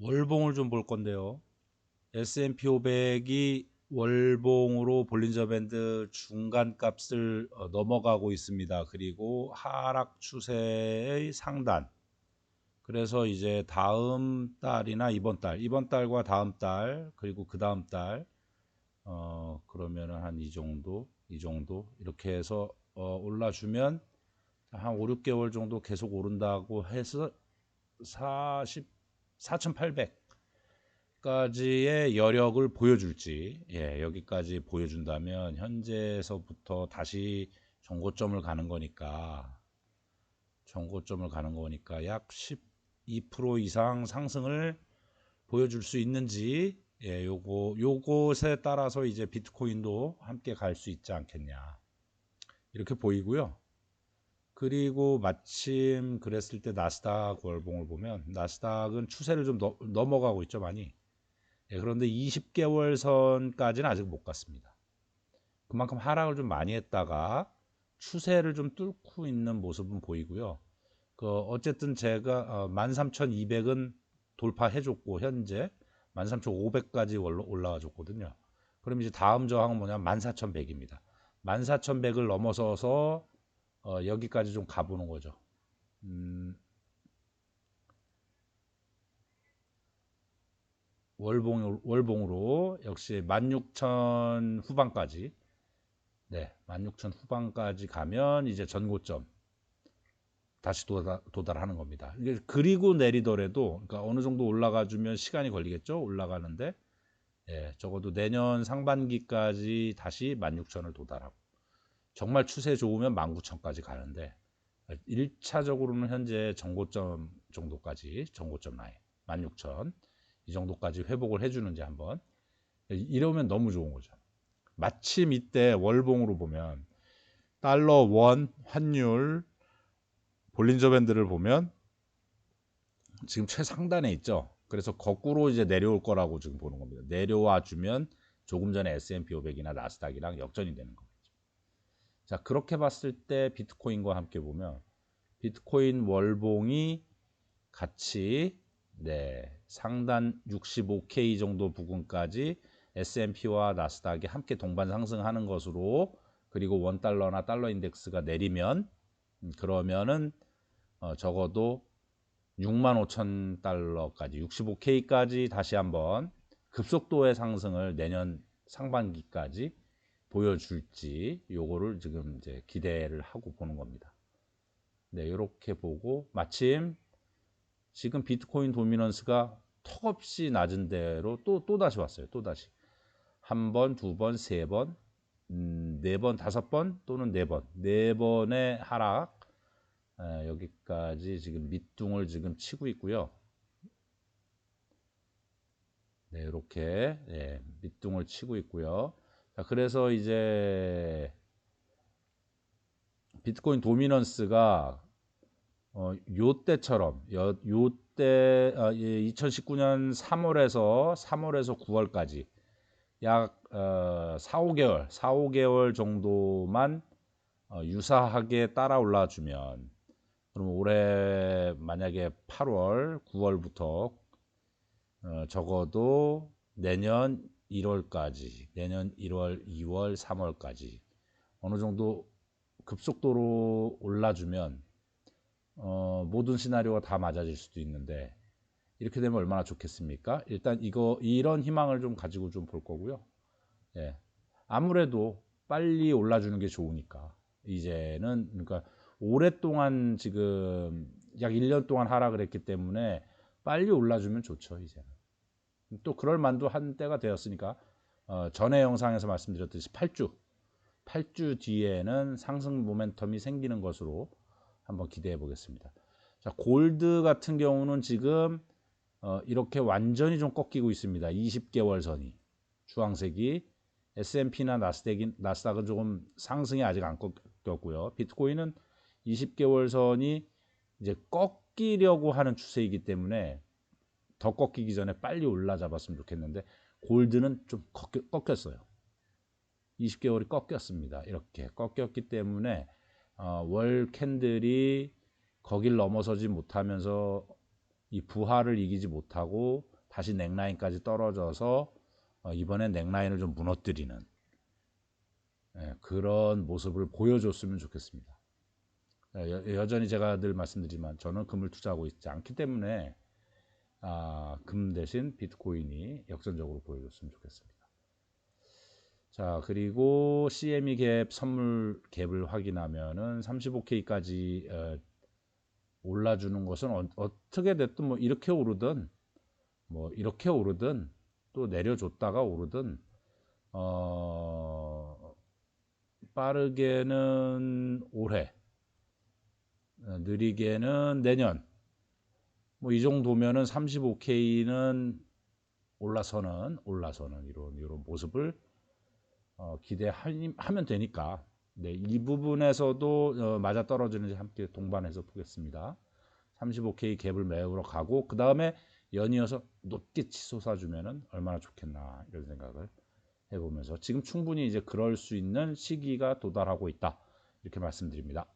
월봉을 좀 볼 건데요. S&P 500이 월봉으로 볼린저 밴드 중간 값을 어, 넘어가고 있습니다. 그리고 하락 추세의 상단. 그래서 이제 다음 달이나 이번 달, 이번 달과 다음 달, 그리고 그 다음 달, 어, 그러면은 한 이 정도, 이 정도, 이렇게 해서 어, 올라주면 한 5, 6개월 정도 계속 오른다고 해서 40, 4,800까지의 여력을 보여줄지, 예, 여기까지 보여준다면 현재에서부터 다시 정고점을 가는 거니까, 정고점을 가는 거니까 약 12% 이상 상승을 보여줄 수 있는지, 예, 요거, 요것에 따라서 이제 비트코인도 함께 갈 수 있지 않겠냐. 이렇게 보이고요. 그리고 마침 그랬을 때 나스닥 월봉을 보면 나스닥은 추세를 좀 너, 넘어가고 있죠 많이. 예, 그런데 20개월 선까지는 아직 못 갔습니다. 그만큼 하락을 좀 많이 했다가 추세를 좀 뚫고 있는 모습은 보이고요. 그 어쨌든 제가 어, 13,200은 돌파해 줬고 현재 13,500까지 올라와 줬거든요. 그럼 이제 다음 저항은 뭐냐? 14,100입니다. 14,100을 넘어서서 어, 여기까지 좀 가보는 거죠. 음, 월봉, 월봉으로 역시 16,000 후반까지 네, 16,000 후반까지 가면 이제 전고점 다시 도달, 도달하는 겁니다. 그리고 내리더라도 그러니까 어느 정도 올라가 주면 시간이 걸리겠죠. 올라가는데 예, 적어도 내년 상반기까지 다시 16,000을 도달하고 정말 추세 좋으면 19,000까지 가는데 1차적으로는 현재 정고점 정도까지 정고점 라인 16,000 이 정도까지 회복을 해주는지 한번 이러면 너무 좋은 거죠. 마침 이때 월봉으로 보면 달러 원 환율 볼린저 밴드를 보면 지금 최상단에 있죠. 그래서 거꾸로 이제 내려올 거라고 지금 보는 겁니다. 내려와 주면 조금 전에 S&P 500이나 나스닥이랑 역전이 되는 겁니다. 자, 그렇게 봤을 때 비트코인과 함께 보면 비트코인 월봉이 같이 네, 상단 65K 정도 부근까지 S&P와 나스닥이 함께 동반 상승하는 것으로 그리고 원달러나 달러 인덱스가 내리면 음, 그러면은 어, 적어도 6만 5천 달러까지 65K까지 다시 한번 급속도의 상승을 내년 상반기까지 보여줄지 요거를 지금 이제 기대를 하고 보는 겁니다. 네, 이렇게 보고 마침 지금 비트코인 도미넌스가 턱없이 낮은 대로 또, 또 다시 왔어요. 또 다시. 한 번, 두 번, 세 번, 음, 네 번, 다섯 번 또는 네 번. 네 번의 하락. 에, 여기까지 지금 밑둥을 지금 치고 있고요. 네, 이렇게 네, 밑둥을 치고 있고요. 자, 그래서 이제 비트코인 도미넌스가 어, 요 때처럼 요, 요때 어, 2019년 3월에서 3월에서 9월까지 약 어, 4, 5개월, 4, 5개월 정도만 어, 유사하게 따라 올라주면 그럼 올해 만약에 8월, 9월부터 어, 적어도 내년 1월까지 내년 1월, 2월, 3월까지 어느 정도 급속도로 올라주면 어, 모든 시나리오가 다 맞아질 수도 있는데 이렇게 되면 얼마나 좋겠습니까? 일단 이거 이런 희망을 좀 가지고 좀 볼 거고요. 예. 아무래도 빨리 올라주는 게 좋으니까 이제는 그러니까 오랫동안 지금 약 1년 동안 하락을 했기 때문에 빨리 올라주면 좋죠 이제는. 또 그럴 만도 한 때가 되었으니까 어, 전에 영상에서 말씀드렸듯이 8주 8주 뒤에는 상승 모멘텀이 생기는 것으로 한번 기대해 보겠습니다. 자, 골드 같은 경우는 지금 어, 이렇게 완전히 좀 꺾이고 있습니다. 20개월 선이 주황색이 S&P나 나스닥이, 나스닥은 조금 상승이 아직 안 꺾였고요. 비트코인은 20개월 선이 이제 꺾이려고 하는 추세이기 때문에 더 꺾이기 전에 빨리 올라잡았으면 좋겠는데 골드는 좀 꺾였, 어요 20개월이 꺾였습니다. 이렇게 꺾였기 때문에 어, 월 캔들이 거길 넘어서지 못하면서 이 부하를 이기지 못하고 다시 넥라인까지 떨어져서 어, 이번엔 넥라인을 좀 무너뜨리는 예, 그런 모습을 보여줬으면 좋겠습니다. 예, 여, 여전히 제가 늘 말씀드리지만 저는 금을 투자하고 있지 않기 때문에 아, 금 대신 비트코인이 역전적으로 보여줬으면 좋겠습니다. 자 그리고 CME 갭 선물 갭을 확인하면은 35K까지 어, 올라주는 것은 어, 떻게 됐든 뭐 이렇게 오르든 뭐 이렇게 오르든 또 내려줬다가 오르든 어 빠르게는 올해 어, 느리게는 내년 뭐 이 정도면은 35K는 올라서는 올라서는 이런 이런 모습을 어, 기대하면 되니까 네, 이 부분에서도 어, 맞아 떨어지는지 함께 동반해서 보겠습니다. 35K 갭을 메우러 가고 그 다음에 연이어서 높게 치솟아 주면은 얼마나 좋겠나 이런 생각을 해보면서 지금 충분히 이제 그럴 수 있는 시기가 도달하고 있다 이렇게 말씀드립니다.